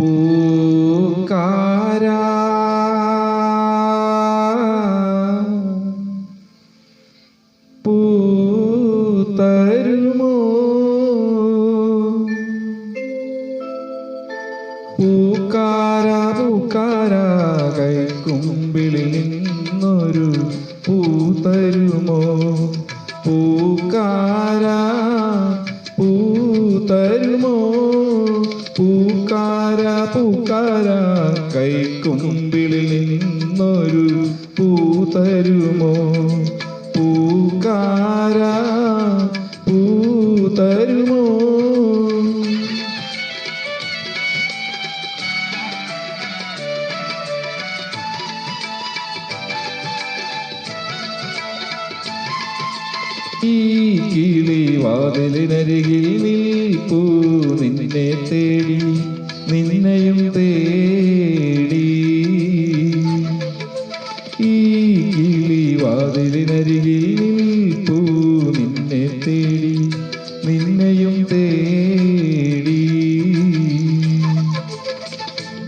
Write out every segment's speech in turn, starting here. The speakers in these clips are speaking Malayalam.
പൂക്കാരാ. പൂത്തരുമോ പൂക്കാര പൂക്കാര കൈക്കുമ്പിളിൽ നിന്നൊരു പൂതരുമോ പൂക്കാര പൂക്കാര പൂക്കാര കൈക്കുമ്പിളിൽ നിന്നൊരു പൂതരുമോ പൂക്കാര പൂതരുമോ ഈ കിളി വാതിലിനരികിൽ നിൽപ്പൂ നിന്നെ തേടി. വാതിലിനരികിൽ പൂ നിന്നെ തേടി നിന്നെയും തേടി.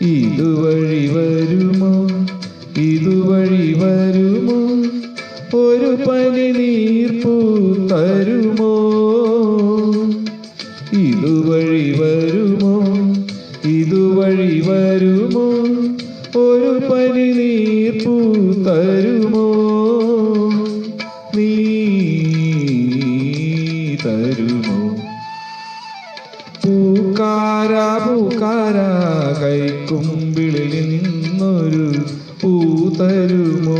ഇതുവഴി വരുമോ? ഇതുവഴി വരുമോ? ഒരു പനി നീർപ്പൂ തരുമോ? ഇതുവഴി വരുമോ? ഇതുവഴി വരുമോ? ഒരു പനി നീർപ്പൂ തരുമോ തരുമോ പൂക്കാര പൂക്കാര കൈക്കുമ്പിളിൽ നിന്നൊരു പൂ തരുമോ?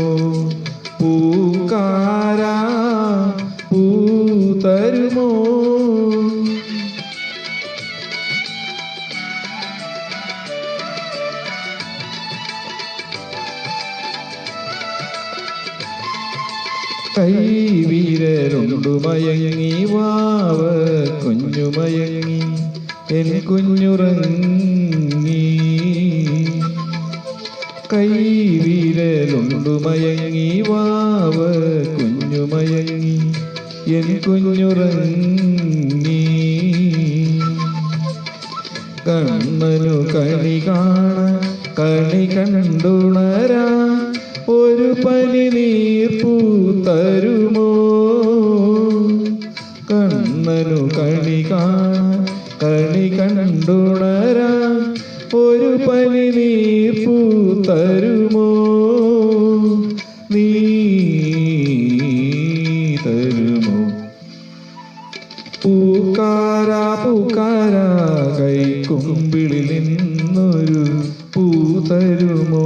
കൈവീരരുണ്ടു മയങ്ങി വാവ കുഞ്ഞു മയങ്ങി എൻ കുഞ്ഞുറങ്ങി. കൈവീരരുണ്ടു മയങ്ങി വാവ കുഞ്ഞു മയങ്ങി എൻ കുഞ്ഞുറങ്ങി. കണ്ണനു കണി കാണ കണി കണ്ടുണരാ പനി നീർപ്പൂ തരുമോ കണ്ണനു കണി കാണാൻ കണി കണ്ടുണരാ ഒരു പനി നീർപ്പൂ തരുമോ നീ തരുമോ പൂക്കാര പൂക്കാര കൈക്കുമ്പിളിൽ നിന്നൊരു പൂ തരുമോ?